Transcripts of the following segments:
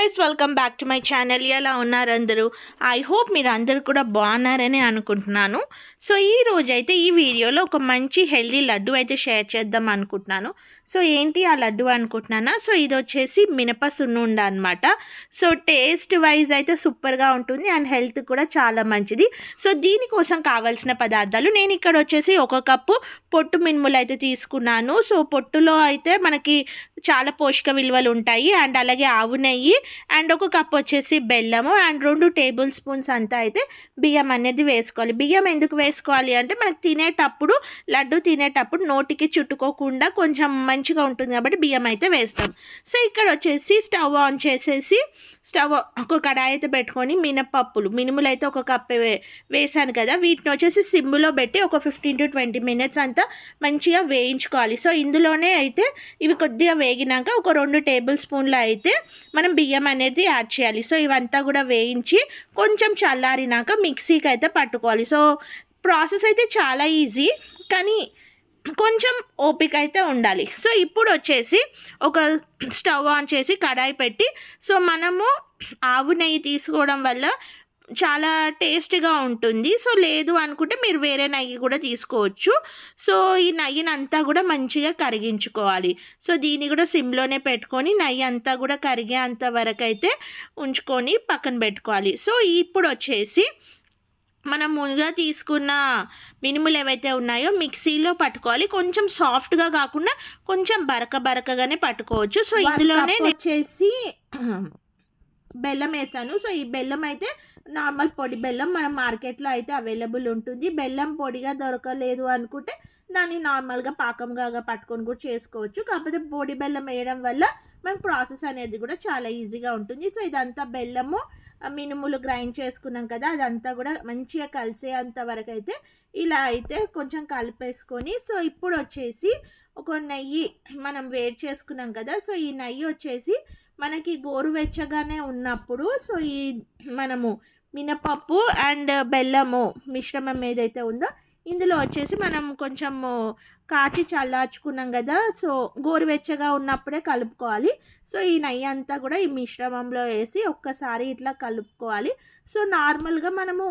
Guys welcome back to my channel ఎలా ఉన్నారు అందరూ? ఐ హోప్ మీరు అందరూ కూడా బాగున్నారని అనుకుంటున్నాను. సో ఈ రోజు అయితే ఈ వీడియోలో ఒక మంచి హెల్దీ లడ్డు అయితే షేర్ చేద్దాం అనుకుంటున్నాను. సో ఏంటి ఆ లడ్డు అనుకుంటున్నానా? సో ఇది వచ్చేసి మినప సున్నుండ అనమాట సో టేస్ట్ వైజ్ అయితే సూపర్గా ఉంటుంది అండ్ హెల్త్ కూడా చాలా మంచిది. సో దీనికోసం కావాల్సిన పదార్థాలు నేను ఇక్కడ వచ్చేసి ఒక కప్పు పొట్టు మినుములు అయితే తీసుకున్నాను. సో పొట్టులో అయితే మనకి చాలా పోషక విలువలు ఉంటాయి. అండ్ అలాగే ఆవు నెయ్యి అండ్ ఒక కప్ వచ్చేసి బెల్లము అండ్ రెండు టేబుల్ స్పూన్స్ అంతా అయితే బియ్యం అనేది వేసుకోవాలి. బియ్యం ఎందుకు వేసుకోవాలి అంటే మనకు తినేటప్పుడు లడ్డు తినేటప్పుడు నోటికి చుట్టుకోకుండా కొంచెం మంచిగా ఉంటుంది కాబట్టి బియ్యం అయితే వేస్తాం. సో ఇక్కడ వచ్చేసి స్టవ్ ఆన్ చేసేసి స్టవ్ ఒక కడాయి అయితే పెట్టుకొని మినపప్పులు మినుములు అయితే ఒక కప్ వేసాను కదా. వీటిని వచ్చేసి సిమ్లో పెట్టి ఒక ఫిఫ్టీన్ టు ట్వంటీ మినిట్స్ అంతా మంచిగా వేయించుకోవాలి. సో ఇందులోనే అయితే ఇవి కొద్దిగా వేగినాక ఒక రెండు టేబుల్ స్పూన్లు అయితే మనం బియ్యం అనేది యాడ్ చేయాలి. సో ఇవంతా కూడా వేయించి కొంచెం చల్లారినాక మిక్సీకి అయితే పట్టుకోవాలి. సో ప్రాసెస్ అయితే చాలా ఈజీ కానీ కొంచెం ఓపిక అయితే ఉండాలి. సో ఇప్పుడు వచ్చేసి ఒక స్టవ్ ఆన్ చేసి కడాయి పెట్టి సో మనము ఆవు నెయ్యి తీసుకోవడం వల్ల చాలా టేస్టీగా ఉంటుంది. సో లేదు అనుకుంటే మీరు వేరే నెయ్యి కూడా తీసుకోవచ్చు. సో ఈ నెయ్యిని అంతా కూడా మంచిగా కరిగించుకోవాలి. సో దీన్ని కూడా సిమ్లోనే పెట్టుకొని నెయ్యి అంతా కూడా కరిగేంత వరకు అయితే ఉంచుకొని పక్కన పెట్టుకోవాలి. సో ఇప్పుడు వచ్చేసి మనం ముందుగా తీసుకున్న మినుములు ఏవైతే ఉన్నాయో మిక్సీలో పట్టుకోవాలి. కొంచెం సాఫ్ట్గా కాకుండా కొంచెం బరక బరకగానే పట్టుకోవచ్చు. సో ఇందులోనే వచ్చేసి బెల్లం వేసాను. సో ఈ బెల్లం అయితే నార్మల్ పొడి బెల్లం మన మార్కెట్లో అయితే అవైలబుల్ ఉంటుంది. బెల్లం పొడిగా దొరకలేదు అనుకుంటే దాన్ని నార్మల్గా పాకంగా పట్టుకొని కూడా చేసుకోవచ్చు. కాకపోతే పొడి బెల్లం వేయడం వల్ల మనకు ప్రాసెస్ అనేది కూడా చాలా ఈజీగా ఉంటుంది. సో ఇదంతా బెల్లము మినుములు గ్రైండ్ చేసుకున్నాం కదా అదంతా కూడా మంచిగా కలిసేంత వరకు అయితే ఇలా అయితే కొంచెం కలిపేసుకొని సో ఇప్పుడు వచ్చేసి ఒక నెయ్యి మనం వేడి చేసుకున్నాం కదా సో ఈ నెయ్యి వచ్చేసి మనకి గోరువెచ్చగానే ఉన్నప్పుడు సో ఈ మనము మినపప్పు అండ్ బెల్లము మిశ్రమం ఏదైతే ఉందో ఇందులో వచ్చేసి మనం కొంచెము కాచి చల్లార్చుకున్నాం కదా సో గోరువెచ్చగా ఉన్నప్పుడే కలుపుకోవాలి. సో ఈ నెయ్యి అంతా కూడా ఈ మిశ్రమంలో వేసి ఒక్కసారి ఇట్లా కలుపుకోవాలి. సో నార్మల్గా మనము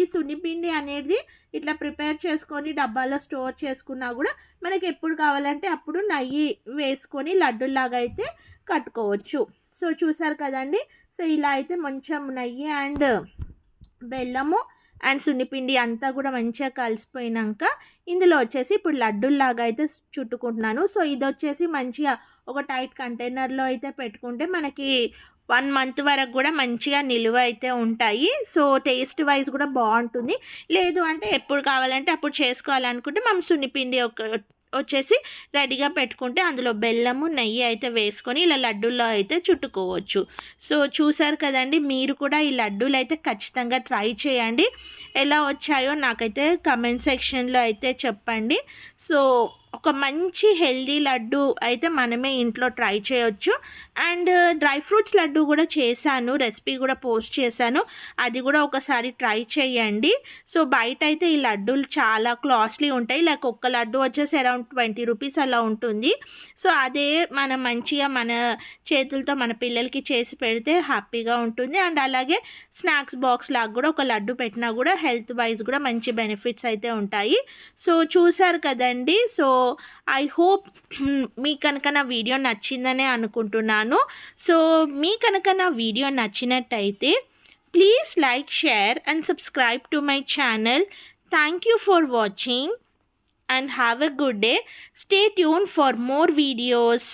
ఈ సున్నిపిండి అనేది ఇట్లా ప్రిపేర్ చేసుకొని డబ్బాలో స్టోర్ చేసుకున్నా కూడా మనకి ఎప్పుడు కావాలంటే అప్పుడు నెయ్యి వేసుకొని లడ్డులాగా అయితే కట్టుకోవచ్చు. సో చూసారు కదండి? సో ఇలా అయితే మంచం నెయ్యి అండ్ బెల్లము అండ్ సున్నిపిండి అంతా కూడా మంచిగా కలిసిపోయినాక ఇందులో వచ్చేసి ఇప్పుడు లడ్డుల్లాగా అయితే చుట్టుకుంటున్నాను. సో ఇది వచ్చేసి మంచిగా ఒక టైట్ కంటైనర్లో అయితే పెట్టుకుంటే మనకి వన్ మంత్ వరకు కూడా మంచిగా నిలువ అయితే ఉంటాయి. సో టేస్ట్ వైజ్ కూడా బాగుంటుంది. లేదు అంటే ఎప్పుడు కావాలంటే అప్పుడు చేసుకోవాలనుకుంటే మనం సున్నిపిండి ఒక వచ్చేసి రెడీగా పెట్టుకుంటే అందులో బెల్లము నెయ్యి అయితే వేసుకొని ఇలా లడ్డూల్లో అయితే చుట్టుకోవచ్చు. సో చూసారు కదండి మీరు కూడా ఈ లడ్డూలు అయితే ఖచ్చితంగా ట్రై చేయండి. ఎలా వచ్చాయో నాకైతే కమెంట్ సెక్షన్లో అయితే చెప్పండి. సో ఒక మంచి హెల్దీ లడ్డు అయితే మనమే ఇంట్లో ట్రై చేయొచ్చు. అండ్ డ్రై ఫ్రూట్స్ లడ్డు కూడా చేశాను రెసిపీ కూడా పోస్ట్ చేశాను. అది కూడా ఒకసారి ట్రై చేయండి. సో బయట అయితే ఈ లడ్డూలు చాలా కాస్ట్లీ ఉంటాయి. లైక్ ఒక్క లడ్డు వచ్చేసి అరౌండ్ ట్వంటీ రూపీస్ అలా ఉంటుంది. సో అదే మనం మంచిగా మన చేతులతో మన పిల్లలకి చేసి పెడితే హ్యాపీగా ఉంటుంది. అండ్ అలాగే స్నాక్స్ బాక్స్ లాగా కూడా ఒక లడ్డు పెట్టినా కూడా హెల్త్ వైజ్ కూడా మంచి బెనిఫిట్స్ అయితే ఉంటాయి. సో చూసారు కదండి సో ఐ హోప్ మీ కనుక నా వీడియో నచ్చిందనే అనుకుంటున్నాను సో మీ కనుక నా వీడియో నచ్చినట్టయితే please like share and subscribe to my channel thank you for watching and have a good day. Stay tuned for more videos.